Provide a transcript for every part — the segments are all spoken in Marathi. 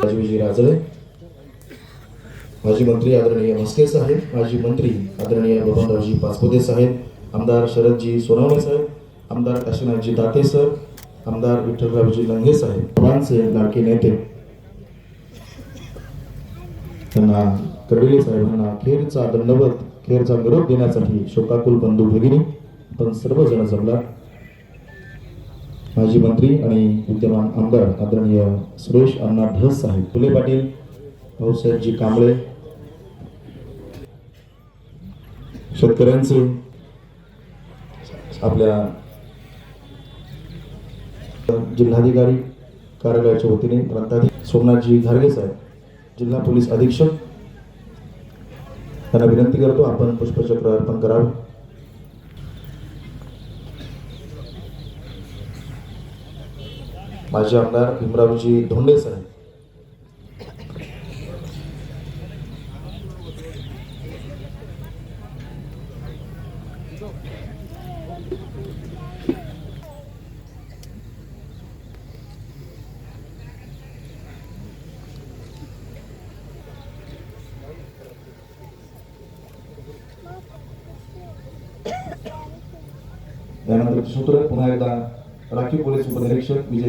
राजवीजी राजळे माजी मंत्री आदरणीय म्हस्के साहेब माजी मंत्री आदरणीय बबनरावजी पाचपुते साहेब आमदार शरदजी सोनवणे साहेब आमदार काशीनाथजी दाते सर आमदार विठ्ठलरावजी लंगे साहेब सर्वांचे लाडके नेते. त्यांना कर्डिले साहेबांना खेरचा दंडवत खेरचा निरोप देण्यासाठी शोकाकुल बंधू भगिनी पण सर्वजण जमला माजी मंत्री आणि विद्यमान आमदार आदरणीय सुरेश अण्णा ढस साहेब. फुले पाटील भाऊसाहेबजी कांबळे शेतकऱ्यांचे आपल्या जिल्हाधिकारी कार्यालयाच्या वतीने ग्रंथाधिकारी सोमनाथजी घारगे साहेब जिल्हा पोलीस अधीक्षक. त्यांना विनंती करतो आपण पुष्पचक्र अर्पण करावं. माजी आमदार भीमरावजी धोंडे साहेब त्यानंतर सूत्र पुन्हा एकदा राखीव पोलीस उपनिरीक्षक विजय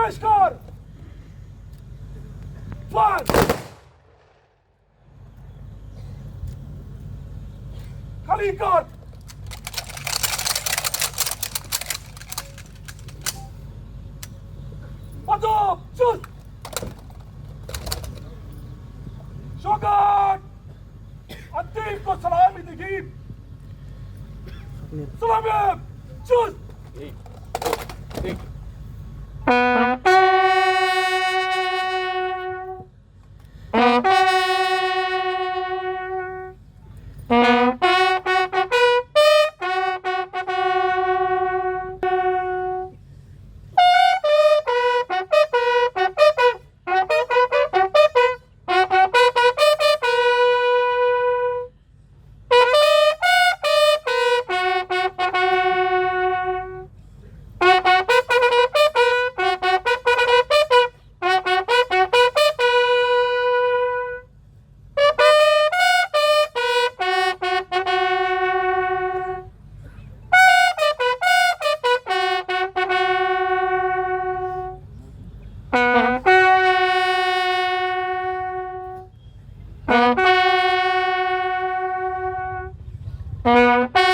First score! One! Kali God! What's up? Shoot! 嗯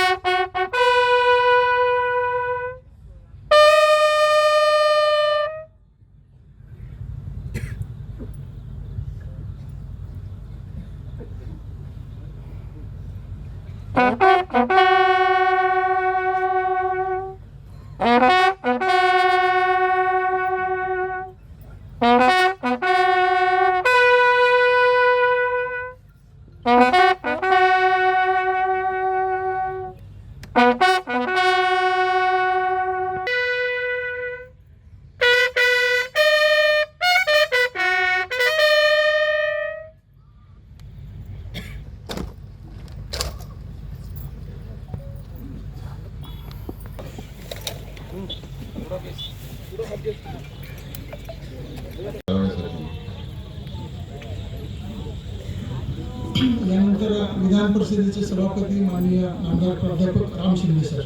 यानंतर विधान परिषदेचे सभापती माननीय आमदार प्राध्यापक राम शिंदे सर.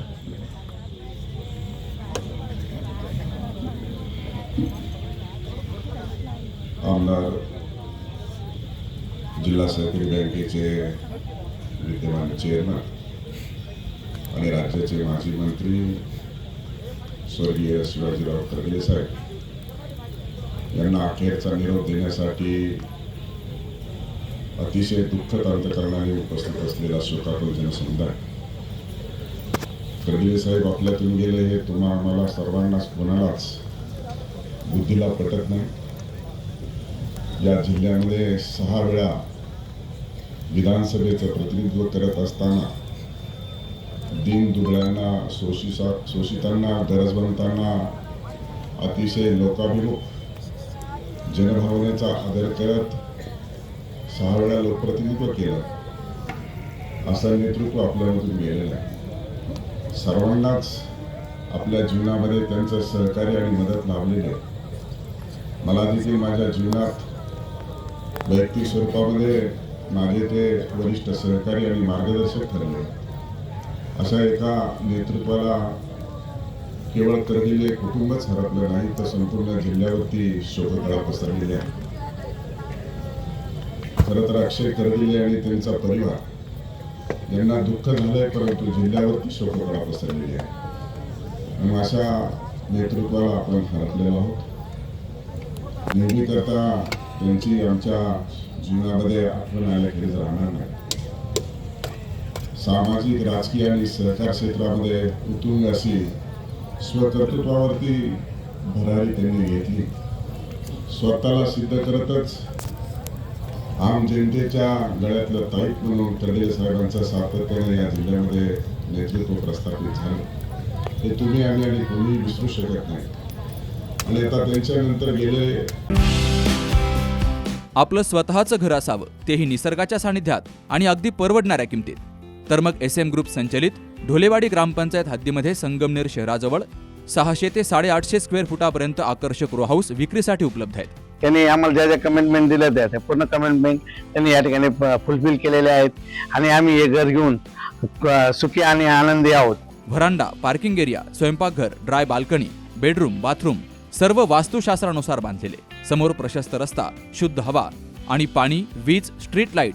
आमदार जिल्हा सहकारी बँकेचे विद्यमान चेअरमन आणि राज्याचे माजी मंत्री स्वर्गीय शिवाजीराव खरगे साहेब यांना अखेरचा निरोप देण्यासाठी अतिशय दुःख अंतकरणाने उपस्थित असलेला शोकाकुल जनसमुदाय. खरगे साहेब आपल्यातून गेले हे तुम्हा आम्हाला सर्वांनाच कोणालाच बुद्धीला पटत नाही. या जिल्ह्यामध्ये सहा वेळा विधानसभेचं प्रतिनिधित्व करत असताना दीन दुबळ्यांना शोषिसा शोषितांना गरजवंतांना अतिशय लोकाभिमुख जनभावनेचा आदर करत सहा वेळा लोकप्रतिनिधित्व केलं. असं नेतृत्व आपल्यामधून मिळालेलं आहे. सर्वांनाच आपल्या जीवनामध्ये त्यांचं सहकार्य आणि मदत लाभलेली आहे. मला देखील माझ्या जीवनात वैयक्तिक स्वरूपामध्ये माझे ते वरिष्ठ सहकारी आणि मार्गदर्शक ठरले. अशा एका नेतृत्वाला केवळ करदिले कुटुंबच हरपलं नाही तर संपूर्ण जिल्ह्यावरती शोककळा पसरलेली आहे खरं तर अक्षय करगिले आणि त्यांचा परिवार यांना दुःख झालंय परंतु जिल्ह्यावरती शोककळा पसरलेली आहे आणि अशा नेतृत्वाला आपण हरपलेलो आहोत. नेहमी करता त्यांची आमच्या जीवनामध्ये आठवण आल्याखेरीज राहणार नाही. सामाजिक राजकीय आणि सहकार क्षेत्रामध्ये उतुंग अशी स्वकर्तृत्वावरती भरारी त्यांनी घेतली. स्वतःला सिद्ध करतच आम जनतेच्या गळ्यातलं ताईत म्हणून तडे साहेबांचं सातत्याने या जिल्ह्यामध्ये नेतृत्व प्रस्थापित झालं. हे तुम्ही आम्ही आणि कोणीही विसरू शकत नाही. आणि आता त्यांच्यानंतर गेले. आपलं स्वतःचं घर असावं तेही निसर्गाच्या सानिध्यात आणि अगदी परवडणाऱ्या किमतीत. तर मग एस एम ग्रुप संचलित ढोलेवाडी ग्रामपंचायत हद्दीमध्ये संगमनेर शहराजवळ सहाशे ते साडेआठशे स्क्वेअर फुटापर्यंत आकर्षक रो हाऊस विक्रीसाठी उपलब्ध आहेत. त्यांनी आम्हाला ज्या ज्या कमेंटमेंट दिल्या त्या त्या पूर्ण कमेंटमेंट त्यांनी या ठिकाणी फुलफिल केलेल्या आहेत. आणि आम्ही हे घर घेऊन सुखी आणि आनंदी आहोत. व्हरांडा पार्किंग एरिया स्वयंपाकघर ड्राय बाल्कनी बेडरूम बाथरूम सर्व वास्तुशास्त्रानुसार बांधलेले. समोर प्रशस्त रस्ता शुद्ध हवा आणि पाणी वीज स्ट्रीट लाइट